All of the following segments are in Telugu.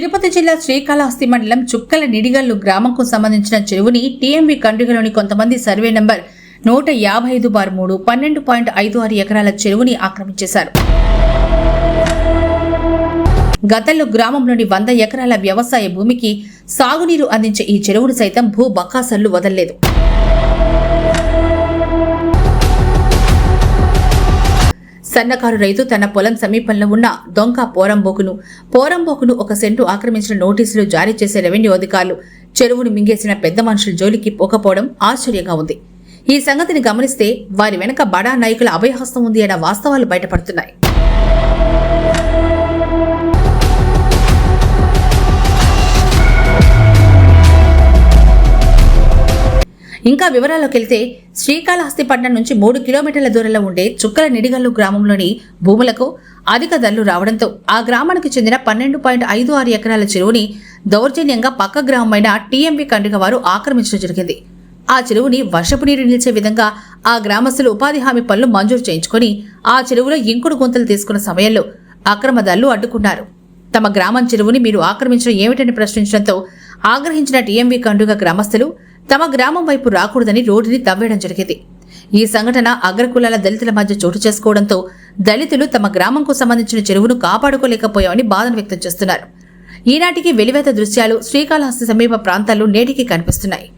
తిరుపతి జిల్లా శ్రీకాళహస్తి మండలం చుక్కల నిడిగల్లు గ్రామంకు సంబంధించిన చెరువుని టీఎంవి కండ్రిగలోని కొంతమంది సర్వే నంబర్ నూట యాభై ఐదు బార్ మూడు పన్నెండు పాయింట్ ఐదు ఆరు ఎకరాల చెరువుని ఆక్రమించేశారు. గతంలో గ్రామంలోని వంద ఎకరాల వ్యవసాయ భూమికి సాగునీరు అందించే ఈ చెరువును సైతం భూ బకాసర్లు వదల్లేదు. సన్నకారు రైతు తన పొలం సమీపంలో ఉన్న దొంక పోరంబోకును. పోరంబోకును ఒక సెంటు ఆక్రమించిన నోటీసులు జారీ చేసే రెవెన్యూ అధికారులు చెరువును మింగేసిన పెద్ద మనుషుల జోలికి పోకపోవడం ఆశ్చర్యంగా ఉంది. ఈ సంగతిని గమనిస్తే వారి వెనక బడా నాయకుల అభయహస్తం ఉంది అన్న వాస్తవాలు బయటపడుతున్నాయి. ఇంకా వివరాల్లోకి వెళ్తే శ్రీకాళహస్తిపట్నం నుంచి మూడు కిలోమీటర్ల దూరంలో ఉండే చుక్కల నిడిగల్లు గ్రామంలోని భూములకు అధిక ధరలు రావడంతో ఆ గ్రామానికి చెందిన పన్నెండు పాయింట్ ఐదు ఆరు ఎకరాల చెరువుని దౌర్జన్యంగా పక్క గ్రామమైన టీఎంబీ కండుగ వారు ఆక్రమించడం జరిగింది. ఆ చెరువుని వర్షపు నీరు నిలిచే విధంగా ఆ గ్రామస్తులు ఉపాధి హామీ పనులు మంజూరు చేయించుకొని ఆ చెరువులో ఇంకుడు గుంతలు తీసుకున్న సమయంలో అక్రమదారులు అడ్డుకున్నారు. తమ గ్రామం చెరువుని మీరు ఆక్రమించడం ఏమిటని ప్రశ్నించడంతో ఆగ్రహించిన టీఎంవీ కండుగ గ్రామస్తులు తమ గ్రామం వైపు రాకూడదని రోడ్డుని తవ్వేయడం జరిగింది. ఈ సంఘటన అగ్రకులాల దళితుల మధ్య చోటు చేసుకోవడంతో దళితులు తమ గ్రామంకు సంబంధించిన చెరువును కాపాడుకోలేకపోయామని బాధను వ్యక్తం చేస్తున్నారు. ఈనాటికి వెలివేత దృశ్యాలు శ్రీకాళహస్తి సమీప ప్రాంతాల్లో నేటికి కనిపిస్తున్నాయి.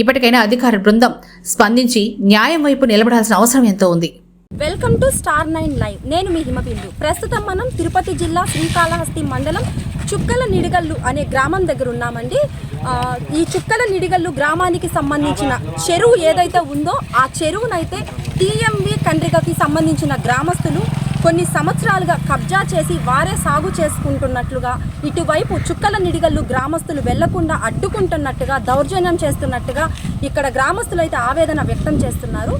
ఇప్పటికైనా అధికార బృందం స్పందించి న్యాయం వైపు నిలబడాల్సిన అవసరం ఎంతో ఉంది. Welcome to Star nine live. నేను మీ హిమబిందు. ప్రస్తుతం మనం తిరుపతి జిల్లా శ్రీకాళహస్తి మండలం చుక్కల నిడిగల్లు అనే గ్రామం దగ్గర ఉన్నామండి. ఈ చుక్కల నిడిగల్లు గ్రామానికి సంబంధించిన చెరువు ఏదైతే ఉందో ఆ చెరువునైతే టీఎంవి కండ్రికకి సంబంధించిన గ్రామస్తులు కొన్ని సంవత్సరాలుగా కబ్జా చేసి వారే సాగు చేసుకుంటున్నట్లుగా ఇటువైపు చుక్కల నిడిగల్లు గ్రామస్తులు వెళ్ళకుండా అడ్డుకుంటున్నట్టుగా దౌర్జన్యం చేస్తున్నట్టుగా ఇక్కడ గ్రామస్తులు అయితే ఆవేదన వ్యక్తం చేస్తున్నారు.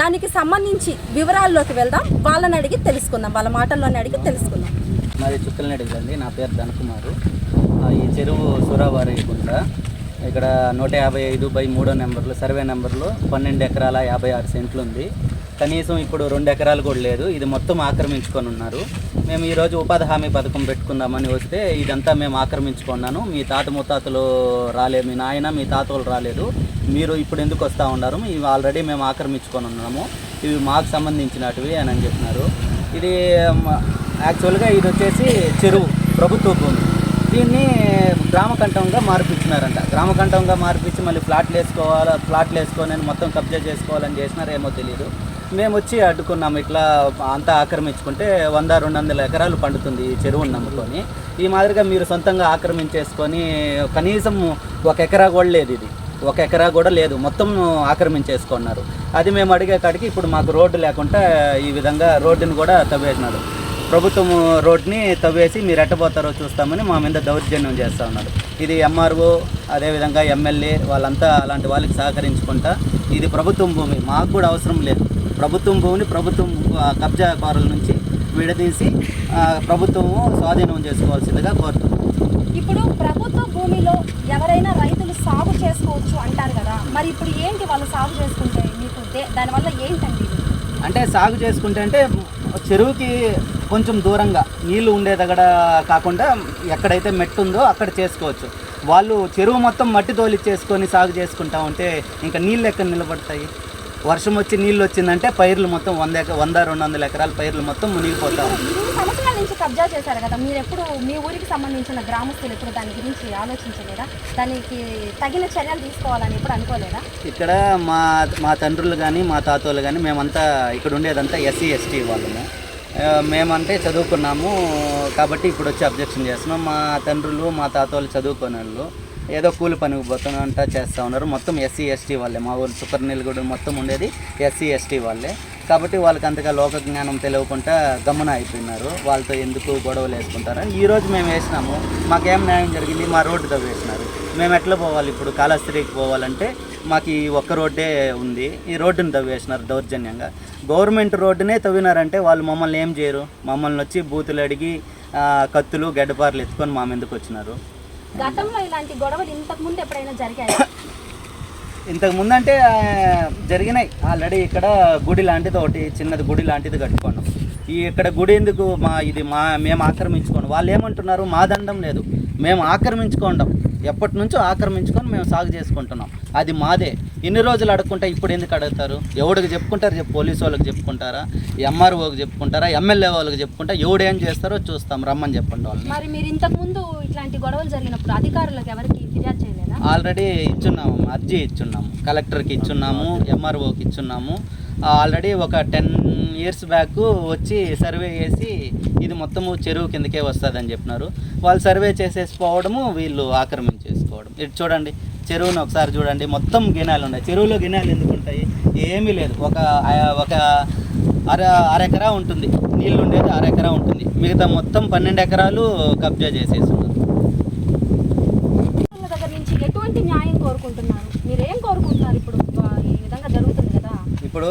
దానికి సంబంధించి వివరాల్లోకి వెళ్దాం. వాళ్ళని అడిగి తెలుసుకుందాం. వాళ్ళ మాటల్లోనే అడిగి తెలుసుకుందాం. మాది చుక్కలనడిగండి నా పేరు ధనకుమారు. ఈ చెరువు సూరావారి గుంట. ఇక్కడ నూట యాభై ఐదు బై మూడో నెంబర్లు సర్వే నెంబర్లో పన్నెండు ఎకరాల యాభై ఆరు సెంట్లు ఉంది. కనీసం ఇప్పుడు రెండు ఎకరాలు కూడా లేదు. ఇది మొత్తం ఆక్రమించుకొని ఉన్నారు. మేము ఈరోజు ఉపాధి హామీ పథకం పెట్టుకుందామని వస్తే ఇదంతా మేము ఆక్రమించుకున్నాను. మీ తాత ముత్తాతలు రాలేదు. మీ నాయన మీ తాతలు రాలేదు. మీరు ఇప్పుడు ఎందుకు వస్తూ ఉన్నారు? ఇవి ఆల్రెడీ మేము ఆక్రమించుకొని ఉన్నాము. ఇవి మాకు సంబంధించినటివి అని అని చెప్పినారు. ఇది యాక్చువల్గా ఇది వచ్చేసి చెరువు ప్రభుత్వ భూమి. దీన్ని గ్రామకంఠంగా మార్పించినారంట గ్రామకంఠంగా మార్పించి మళ్ళీ ఫ్లాట్లు వేసుకోవాలా ఫ్లాట్లు వేసుకొని మొత్తం కబ్జా చేసుకోవాలని చేసినారేమో తెలియదు మేము వచ్చి అడ్డుకున్నాము. ఇట్లా అంతా ఆక్రమించుకుంటే వంద రెండు వందల ఎకరాలు పండుతుంది ఈ చెరువును నమ్ముకొని. ఈ మాదిరిగా మీరు సొంతంగా ఆక్రమించేసుకొని కనీసం ఒక ఎకరా కూడా లేదు ఇది. ఒక ఎకరా కూడా లేదు. మొత్తం ఆక్రమించేసుకున్నారు. అది మేము అడిగే కాడికి ఇప్పుడు మాకు రోడ్డు లేకుండా ఈ విధంగా రోడ్డుని కూడా తవ్వేసినారు. ప్రభుత్వం రోడ్ని తవ్వేసి మీరు ఎట్టబోతారో చూస్తామని మా మీద దౌర్జన్యం చేస్తూ ఉన్నారు. ఇది ఎంఆర్ఓ అదేవిధంగా ఎమ్మెల్యే వాళ్ళంతా అలాంటి వాళ్ళకి సహకరించుకుంటా ఇది ప్రభుత్వం భూమి మాకు కూడా అవసరం లేదు. ప్రభుత్వం భూమిని ప్రభుత్వం కబ్జాకారుల నుంచి విడదీసి ప్రభుత్వము స్వాధీనం చేసుకోవాల్సిందిగా కోరుతున్నాం. ఇప్పుడు ప్రభుత్వ భూమిలో ఎవరైనా రైతులు సాగు చేసుకోవచ్చు అంటారు కదా మరి ఇప్పుడు ఏంటి వాళ్ళు సాగు చేసుకుంటే మీకు దానివల్ల ఏంటండి? అంటే సాగు చేసుకుంటే అంటే చెరువుకి కొంచెం దూరంగా నీళ్ళు ఉండే దగ్గర కాకుండా ఎక్కడైతే మెట్టు ఉందో అక్కడ చేసుకోవచ్చు. వాళ్ళు చెరువు మొత్తం మట్టి తోలిచ్చేసుకొని సాగు చేసుకుంటా ఉంటే ఇంకా నీళ్ళు ఎక్కడ నిలబడతాయి? వర్షం వచ్చి నీళ్ళు వచ్చిందంటే పైర్లు మొత్తం వంద ఎక వంద రెండు వందల ఎకరాల పైర్లు మొత్తం మునిగిపోతా ఉంటాయి ఇన్ని సంవత్సరాల నుంచి కబ్జా చేశారు కదా మీరు ఎప్పుడు మీ ఊరికి సంబంధించిన గ్రామస్తులు ఎప్పుడు దాని గురించి ఆలోచించలేదా? దానికి తగిన చర్యలు తీసుకోవాలని ఎప్పుడు అనుకోలేదా? ఇక్కడ మా మా తండ్రులు కానీ మా తాతోళ్ళు కానీ మేమంతా ఇక్కడ ఉండేదంతా ఎస్సీ ఎస్టీ వాళ్ళము. మేమంటే చదువుకున్నాము కాబట్టి ఇప్పుడు వచ్చి అబ్జెక్షన్ చేస్తున్నాం. మా తండ్రులు మా తాతోళ్ళు చదువుకునే వాళ్ళు ఏదో కూలి పనికి పోతున్నంట చేస్తూ ఉన్నారు. మొత్తం ఎస్సీ ఎస్టీ వాళ్ళే. మా ఊరు సుపర్నీలగూడ మొత్తం ఉండేది ఎస్సీ ఎస్టీ వాళ్ళే. కాబట్టి వాళ్ళకి అంతగా లోక జ్ఞానం తెలియకుండా గమన అయిపోయినారు. వాళ్ళతో ఎందుకు గొడవలు వేసుకుంటారా ఈరోజు మేము వేసినాము. మాకేం న్యాయం జరిగింది? మా రోడ్డు తవ్వేసినారు మేము ఎట్లా పోవాలి ఇప్పుడు? కాళహస్త్రీకి పోవాలంటే మాకు ఈ ఒక్క రోడ్డే ఉంది. ఈ రోడ్డుని తవ్వేసినారు దౌర్జన్యంగా. గవర్నమెంట్ రోడ్డునే తవ్వినారంటే వాళ్ళు మమ్మల్ని ఏం చేయరు? మమ్మల్ని వచ్చి బూతులు అడిగి కత్తులు గడ్డపార్లు ఎత్తుకొని మా మీదకి వచ్చినారు. గతంలో ఇలాంటి గొడవలు ఇంతకుముందు ఎప్పుడైనా జరిగాయి? ఇంతకు ముందంటే జరిగినాయి. ఆల్రెడీ ఇక్కడ గుడి లాంటిది ఒకటి చిన్నది గుడి లాంటిది కట్టుకున్నాం. ఈ ఇక్కడ గుడి ఎందుకు మా ఇది మా మేము ఆక్రమించుకోండి వాళ్ళు ఏమంటున్నారు మా దండం లేదు. మేము ఆక్రమించుకోండం. ఎప్పటి నుంచో ఆక్రమించుకొని మేము సాగు చేసుకుంటున్నాం. అది మాదే. ఇన్ని రోజులు అడుక్కుంటే ఇప్పుడు ఎందుకు అడుగుతారు? ఎవడికి చెప్పుకుంటారు చెప్పు పోలీసు వాళ్ళకి చెప్పుకుంటారా? ఎంఆర్ఓకి చెప్పుకుంటారా? ఎమ్మెల్యే వాళ్ళకి చెప్పుకుంటా ఎవడు ఏం చేస్తారో చూస్తాం. రమ్మని చెప్పండి వాళ్ళు మరి మీరు ఇంతకుముందు ఇట్లాంటి గొడవలు జరిగినప్పుడు అధికారులకు ఎవరికి ఫిర్యాదు చేయలేదు? ఆల్రెడీ ఇచ్చున్నాము అర్జీ ఇచ్చున్నాము కలెక్టర్కి ఇచ్చున్నాము ఎంఆర్ఓకి ఇచ్చున్నాము. ఆల్రెడీ ఒక టెన్ ఇయర్స్ బ్యాక్ వచ్చి సర్వే చేసి ఇది మొత్తము చెరువు కిందకే వస్తుందని చెప్పినారు. వాళ్ళు సర్వే చేసేసి పోవడము వీళ్ళు ఆక్రమించేసుకోవడం. ఇటు చూడండి చెరువును ఒకసారి చూడండి మొత్తం గినాలు ఉన్నాయి. చెరువులో గినాలు ఎందుకు ఉంటాయి? ఏమీ లేదు. ఒక ఒక అర అరెకరా ఉంటుంది. నీళ్ళు ఉండేది అరెకరా ఉంటుంది. మిగతా మొత్తం పన్నెండు ఎకరాలు కబ్జా చేసేసి వాళ్ళ దగ్గర నుంచి ఎటువంటి కోరుకుంటున్నాను మీరు ఏం కోరుకుంటున్నారు ఇప్పుడు? ఈ విధంగా జరుగుతుంది కదా. ఇప్పుడు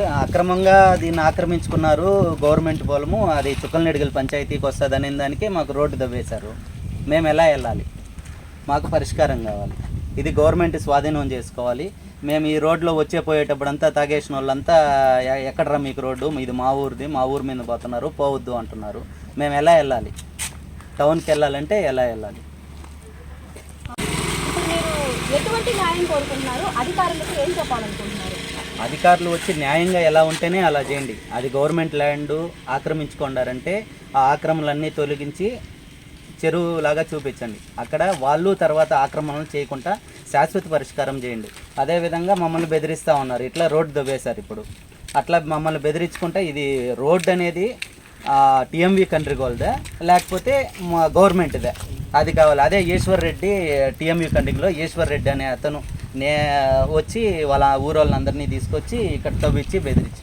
అక్రమంగా దీన్ని ఆక్రమించుకున్నారు గవర్నమెంట్ పొలము. అది చుక్కలనిడిగల పంచాయతీకి వస్తుంది అనే దానికి మాకు రోడ్డు దవ్వేశారు. మేము ఎలా వెళ్ళాలి? మాకు పరిష్కారం కావాలి. ఇది గవర్నమెంట్ స్వాధీనం చేసుకోవాలి. మేము ఈ రోడ్లో వచ్చే పోయేటప్పుడంతా తాగేసిన వాళ్ళంతా "ఎ- ఎక్కడరా మీకు రోడ్డు? ఇది మా ఊరిది మా ఊరి మీద పోతున్నారు పోవద్దు అంటున్నారు. మేము ఎలా వెళ్ళాలి? టౌన్కి వెళ్ళాలంటే ఎలా వెళ్ళాలి? ఎటువంటి న్యాయం కోరుకుంటున్నారు? అధికారులకు ఏం చెప్పాలనుకుంటున్నారు? అధికారులు వచ్చి న్యాయంగా ఎలా ఉంటేనే అలా చేయండి. అది గవర్నమెంట్ ల్యాండ్ ఆక్రమించుకున్నారంటే ఆ ఆక్రమణలన్నీ తొలగించి చెరువులాగా చూపించండి. అక్కడ వాళ్ళు తర్వాత ఆక్రమణలు చేయకుండా శాశ్వత పరిష్కారం చేయండి. అదేవిధంగా మమ్మల్ని బెదిరిస్తూ ఉన్నారు. ఇట్లా రోడ్డు దవ్వేశారు ఇప్పుడు. అట్లా మమ్మల్ని బెదిరించుకుంటే ఇది రోడ్ అనేది టీఎంవీ కంట్రీ గోల్దే లేకపోతే మా గవర్నమెంట్దే. అది కావాలి. అదే ఈశ్వర్ రెడ్డి టీఎంయూ కండింగ్లో ఈశ్వర్ రెడ్డి అనే అతను నే వచ్చి వాళ్ళ ఊరోళ్ళందరినీ తీసుకొచ్చి ఇక్కడ తవ్విచ్చి బెదిరించిన